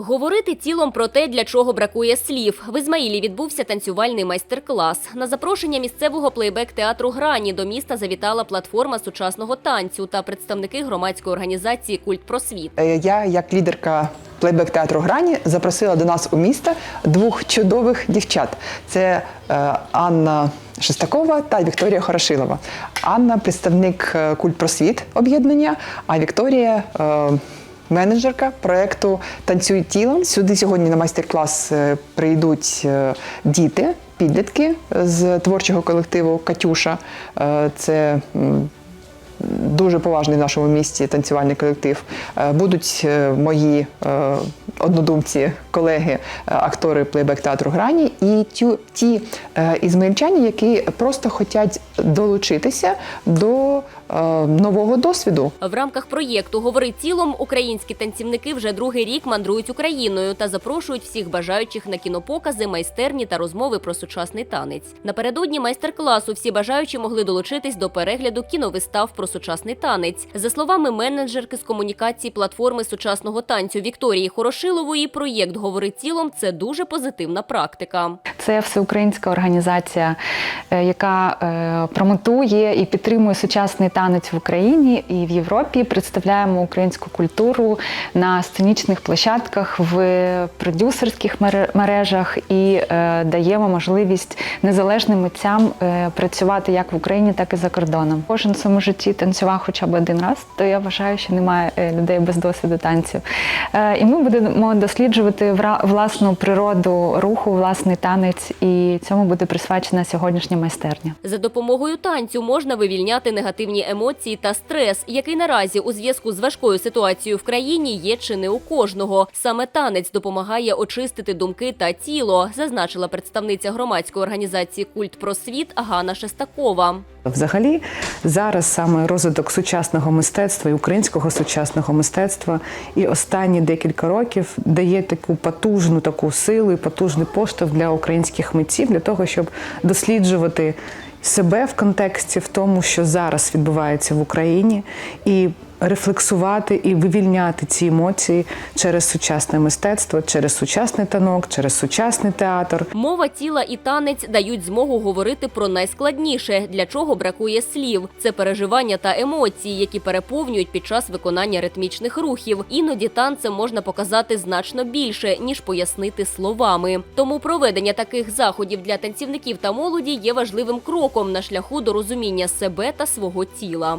Говорити тілом про те, для чого бракує слів. В Ізмаїлі відбувся танцювальний майстер-клас. На запрошення місцевого плейбек-театру Грані до міста завітала платформа сучасного танцю та представники громадської організації Культ Просвіт. Е, Я, як лідерка плейбек театру Грані, запросила до нас у місто двох чудових дівчат. Це е, Анна Шестакова та Вікторія Хорошилова. Анна представник е, культ просвіт об'єднання, а Вікторія. Менеджерка проекту Танцюй тілом. Сюди сьогодні на майстер-клас е, прийдуть е, діти, підлітки з творчого колективу Катюша. Е, Це дуже поважний в нашому місті танцювальний колектив. Будуть мої однодумці, колеги, е, актори плейбек театру Грані і ті, ті е, ізмаїльчані, які просто хочуть долучитися до е, нового досвіду. В рамках проєкту Говори тілом українські танцівники вже другий рік мандрують Україною та запрошують всіх бажаючих на кінопокази, майстерні та розмови про сучасний танець. Напередодні майстер-класу всі бажаючі могли долучитись до перегляду кіновистав про сучасний танець. За словами менеджерки з комунікації платформи сучасного танцю Вікторії Хорошилової, проєкт Говори тілом це дуже позитивна практика. Це всеукраїнська організація, е, яка е, промотує і підтримує сучасний танець в Україні і в Європі. Представляємо українську культуру на сценічних площадках в продюсерських мережах і е, даємо можливість незалежним митцям працювати як в Україні, так і за кордоном. Кожен в своєму житті танцював хоча б один раз, то я вважаю, що немає людей без досвіду танцю. Е, І ми будемо досліджувати власну природу руху, власний танець, і цьому буде присвячена сьогоднішня майстерня. За допомогою танцю можна вивільняти негативні емоції та стрес, який наразі у зв'язку з важкою ситуацією в країні є чи не у кожного. Саме танець допомагає очистити думки та тіло, зазначила представниця громадської організації Культ Просвіт Ганна Шестакова. Взагалі, зараз саме розвиток сучасного мистецтва і українського сучасного мистецтва і останні декілька років дає таку потужну таку силу і потужний поштовх для українських митців для того, щоб досліджувати себе в контексті в тому, що зараз відбувається в Україні, і рефлексувати і вивільняти ці емоції через сучасне мистецтво, через сучасний танок, через сучасний театр. Мова тіла і танець дають змогу говорити про найскладніше, для чого бракує слів. Це переживання та емоції, які переповнюють під час виконання ритмічних рухів. Іноді танцем можна показати значно більше ніж пояснити словами. Тому проведення таких заходів для танцівників та молоді є важливим кроком на шляху до розуміння себе та свого тіла.